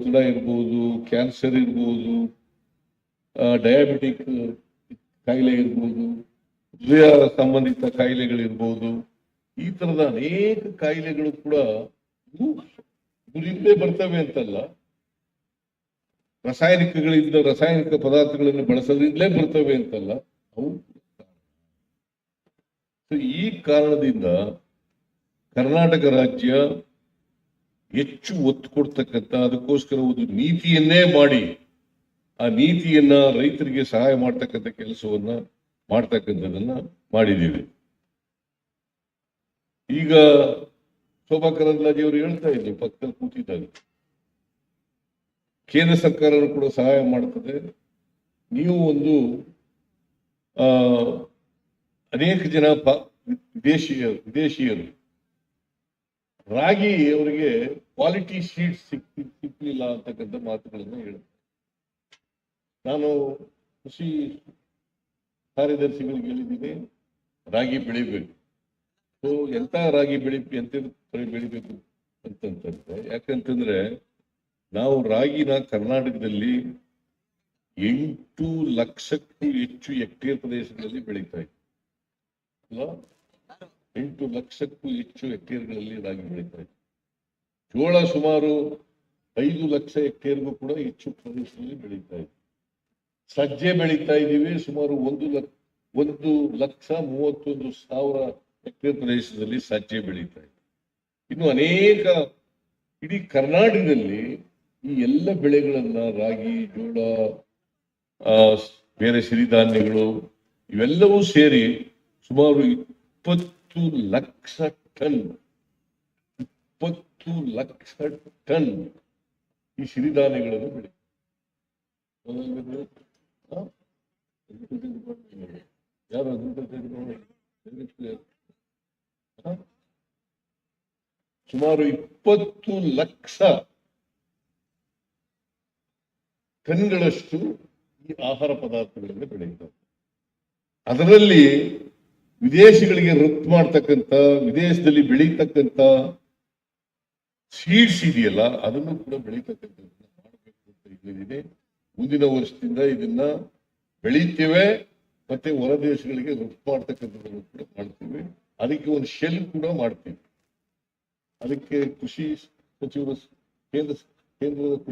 ಕುಂಡ ಇರ್ಬೋದು ಕ್ಯಾನ್ಸರ್ ಇರ್ಬೋದು ಡಯಾಬಿಟಿಕ್ ಕಾಯಿಲೆ ಇರ್ಬೋದು, ಹೃದಯ ಸಂಬಂಧಿತ ಕಾಯಿಲೆಗಳಿರ್ಬೋದು ಈ ತರದ ಅನೇಕ ಕಾಯಿಲೆಗಳು ಕೂಡ ಇದು ಬರ್ತವೆ ಅಂತಲ್ಲ. ರಾಸಾಯನಿಕಗಳಿಂದ ರಾಸಾಯನಿಕ ಪದಾರ್ಥಗಳನ್ನು ಬಳಸೋದ್ರಿಂದಲೇ ಬರ್ತವೆ ಅಂತಲ್ಲ. ಅವು ಈ ಕಾರಣದಿಂದ ಕರ್ನಾಟಕ ರಾಜ್ಯ ಹೆಚ್ಚು ಒತ್ತು ಕೊಡ್ತಕ್ಕಂಥ ಅದಕ್ಕೋಸ್ಕರ ಒಂದು ನೀತಿಯನ್ನೇ ಮಾಡಿ ಆ ನೀತಿಯನ್ನ ರೈತರಿಗೆ ಸಹಾಯ ಮಾಡ್ತಕ್ಕಂಥ ಕೆಲಸವನ್ನ ಮಾಡ್ತಕ್ಕಂಥದನ್ನ ಮಾಡಿದ್ದೀವಿ. ಈಗ ಶೋಭಾ ಕರಂದ್ಲಾಜೆ ಅವರು ಹೇಳ್ತಾ ಇದ್ರು, ಪಕ್ಕದಲ್ಲಿ ಕೂತಿದ್ದಾಗ ಕೇಂದ್ರ ಸರ್ಕಾರ ಕೂಡ ಸಹಾಯ ಮಾಡ್ತದೆ. ನೀವು ಒಂದು ಅನೇಕ ಜನ ಪ- ವಿದೇಶಿಯ, ವಿದೇಶಿಯರು ರಾಗಿ ಅವರಿಗೆ ಕ್ವಾಲಿಟಿ ಶೀಟ್ ಸಿಕ್ ಸಿಕ್ಕಲಿಲ್ಲ ಅಂತಕ್ಕಂಥ ಮಾತುಗಳನ್ನು ಹೇಳಿದೆ ನಾನು ಕೃಷಿ ಕಾರ್ಯದರ್ಶಿಗಳಿಗೆ ಹೇಳಿದ್ದೀನಿ, ರಾಗಿ ಬೆಳಿಬೇಕು. ಸೊ, ಎಂತ ರಾಗಿ ಬೆಳಿ ಎಂತ ಬೆಳಿಬೇಕು ಅಂತಂತಂದ್ರೆ, ಯಾಕಂತಂದ್ರೆ ನಾವು ರಾಗಿನ ಕರ್ನಾಟಕದಲ್ಲಿ ಎಂಟು ಲಕ್ಷಕ್ಕೂ ಹೆಚ್ಚು ಹೆಕ್ಟೇರ್ ಪ್ರದೇಶಗಳಲ್ಲಿ ಬೆಳೀತಾ ಇದ್ದೀವಿ? ಎಂಟು ಲಕ್ಷಕ್ಕೂ ಹೆಚ್ಚು ಹೆಕ್ಟೇರ್ಗಳಲ್ಲಿ ರಾಗಿ ಬೆಳೀತಾ ಇದೆ ಜೋಳ ಸುಮಾರು ಐದು ಲಕ್ಷ ಹೆಕ್ಟೇರ್ಗೂ ಕೂಡ ಹೆಚ್ಚು ಪ್ರದೇಶದಲ್ಲಿ ಬೆಳೀತಾ ಇದೆ. ಸಜ್ಜೆ ಬೆಳೀತಾ ಇದ್ದೀವಿ ಸುಮಾರು ಒಂದು ಲಕ್ಷ ಒಂದು ಲಕ್ಷ ಮೂವತ್ತೊಂದು ಸಾವಿರ ಹೆಕ್ಟೇರ್ ಪ್ರದೇಶದಲ್ಲಿ ಸಜ್ಜೆ ಬೆಳೀತಾ ಇದೆ. ಇನ್ನು ಅನೇಕ ಇಡೀ ಕರ್ನಾಟಕದಲ್ಲಿ ಈ ಎಲ್ಲ ಬೆಳೆಗಳನ್ನ ರಾಗಿ ಜೋಳ ಆ, ಬೇರೆ ಸಿರಿಧಾನ್ಯಗಳು ಇವೆಲ್ಲವೂ ಸೇರಿ ಸುಮಾರು ಇಪ್ಪತ್ತು ಲಕ್ಷ ಟನ್, ಇಪ್ಪತ್ತು ಲಕ್ಷ ಟನ್ ಈ ಸಿರಿಧಾನ್ಯಗಳನ್ನು ಬೆಳೆ? ಸುಮಾರು ಇಪ್ಪತ್ತು ಲಕ್ಷ ಟನ್ಗಳಷ್ಟು ಈ ಆಹಾರ ಪದಾರ್ಥಗಳನ್ನು ಬೆಳೆಯುತ್ತವೆ ಅದರಲ್ಲಿ ವಿದೇಶಗಳಿಗೆ ರಫ್ತು ಮಾಡ್ತಕ್ಕಂಥ, ವಿದೇಶದಲ್ಲಿ ಬೆಳೀತಕ್ಕಂಥ ಸೀಡ್ಸ್ ಇದೆಯಲ್ಲ, ಅದನ್ನು ಕೂಡ ಬೆಳೀತಕ್ಕಂಥದ್ದನ್ನ ಮಾಡಬೇಕು ಅಂತ ಮುಂದಿನ ವರ್ಷದಿಂದ ಇದನ್ನ ಬೆಳೀತೇವೆ, ಮತ್ತೆ ಹೊರ ದೇಶಗಳಿಗೆ ರಫ್ತು ಮಾಡ್ತಕ್ಕಂಥದ್ದನ್ನು ಕೂಡ ಮಾಡ್ತೇವೆ. ಅದಕ್ಕೆ ಒಂದು ಶೆಲ್ ಕೂಡ ಮಾಡ್ತೀವಿ. ಅದಕ್ಕೆ ಕೃಷಿ ಸಚಿವರು ಕೇಂದ್ರ, ಕೇಂದ್ರದ ಕೃಷಿ